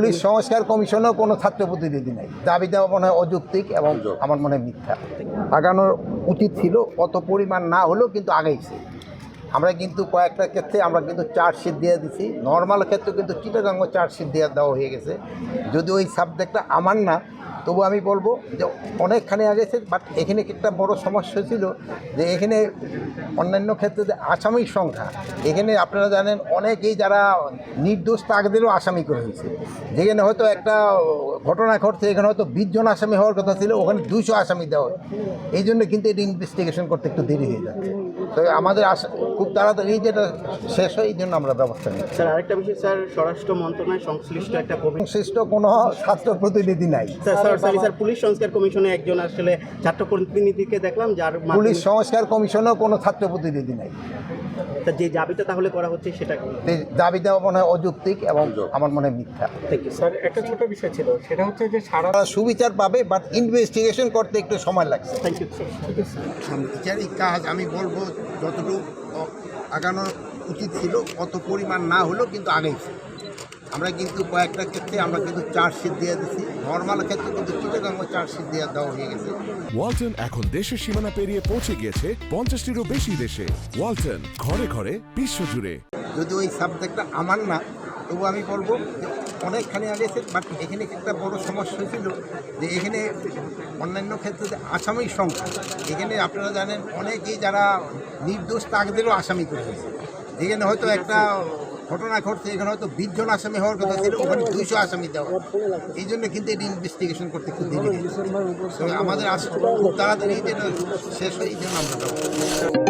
Police সংস্কার কমিশনেও কোনো ছাত্র প্রতিনিধি নেই। দাবি দেওয়া মনে হয় অযৌক্তিক এবং আমার মনে হয় মিথ্যা। আগানোর উচিত ছিল অত পরিমাণ না হলেও কিন্তু আগেইছে আমরা কিন্তু কয়েকটা ক্ষেত্রে আমরা কিন্তু চার্জশিট দিয়ে দিছি। নর্মাল ক্ষেত্রে কিন্তু চিটাগাঙ্গ চার্জশিট দেওয়া দেওয়া হয়ে গেছে। যদি ওই সাবজেক্টটা আমার না তবু আমি বলব যে অনেকখানি আগেছে বাট এখানে একটা বড় সমস্যা ছিল যে এখানে অন্যান্য ক্ষেত্রে যে আসামির সংখ্যা, এখানে আপনারা জানেন অনেকেই যারা নির্দোষ তাকদেরও আসামি করে হয়েছে যেখানে হয়তো একটা ঘটনা ঘটছে, এখানে হয়তো বিশ জন আসামি হওয়ার কথা ছিল, ওখানে দুইশো আসামি দেওয়া। এই জন্য কিন্তু এটা ইনভেস্টিগেশন করতে একটু দেরি হয়ে যাচ্ছে তো আমাদের আশা খুব তাড়াতাড়ি যেটা শেষ হয় এই জন্য আমরা ব্যবস্থা নিই স্যার আরেকটা বিষয় স্যার স্বরাষ্ট্র মন্ত্রণালয় সংশ্লিষ্ট একটা সংশ্লিষ্ট কোনো ছাত্র প্রতিনিধি নাই। স্যার স্যার স্যার পুলিশ সংস্কার কমিশনে একজন আসলে ছাত্র প্রতিনিধিকে দেখলাম যার পুলিশ সংস্কার কমিশনেও কোনো ছাত্র প্রতিনিধি নাই। স্যার, যে দাবিটা তাহলে করা হচ্ছে সেটা দাবি দেওয়া মনে হয় অযৌক্তিক এবং আমার মনে হয় মিথ্যা। স্যার একটা ছোট বিষয় ছিল সেটা হচ্ছে যে সারা সুবিচার পাবে বাট ইনভেস্টিগেশন করতে একটু সময় লাগছে। থ্যাংক ইউ স্যার বিচারিক কাজ আমি বলব যতটুকু আগানোর উচিত ছিল অত পরিমাণ না হলেও কিন্তু আগেইছে আমরা কিন্তু কয়েকটা ক্ষেত্রে আমরা কিন্তু চার্জশিট দিয়ে দিচ্ছি নর্মাল ক্ষেত্রে কিন্তু চিটাগাঙ্গ চার্জশিট দিয়ে দেওয়া হয়ে গেছে। ওয়ালটন এখন দেশের সীমানা পেরিয়ে পৌঁছে গিয়েছে পঞ্চাশটিরও বেশি দেশে। ওয়ালটন ঘরে ঘরে বিশ্বজুড়ে। যদি ওই সাবজেক্টটা আমার না তবু আমি বলব অনেকখানি আগেছে বাট এখানে একটা বড় সমস্যা ছিল যে এখানে অন্যান্য ক্ষেত্রে যে আসামির সংখ্যা এখানে আপনারা জানেন অনেকেই যারা নির্দোষ তাকদেরও আসামি করে ফেলছে যেখানে হয়তো একটা ঘটনা ঘটছে, এখানে হয়তো বিশ জন আসামি হওয়ার কথা ছিল, ওখানে দুইশো আসামি দেওয়া এই জন্য কিন্তু এটি ইনভেস্টিগেশন করতে খুব দেরি আমাদের খুব তাড়াতাড়ি যেটা শেষ হয়, এই জন্য আমরা।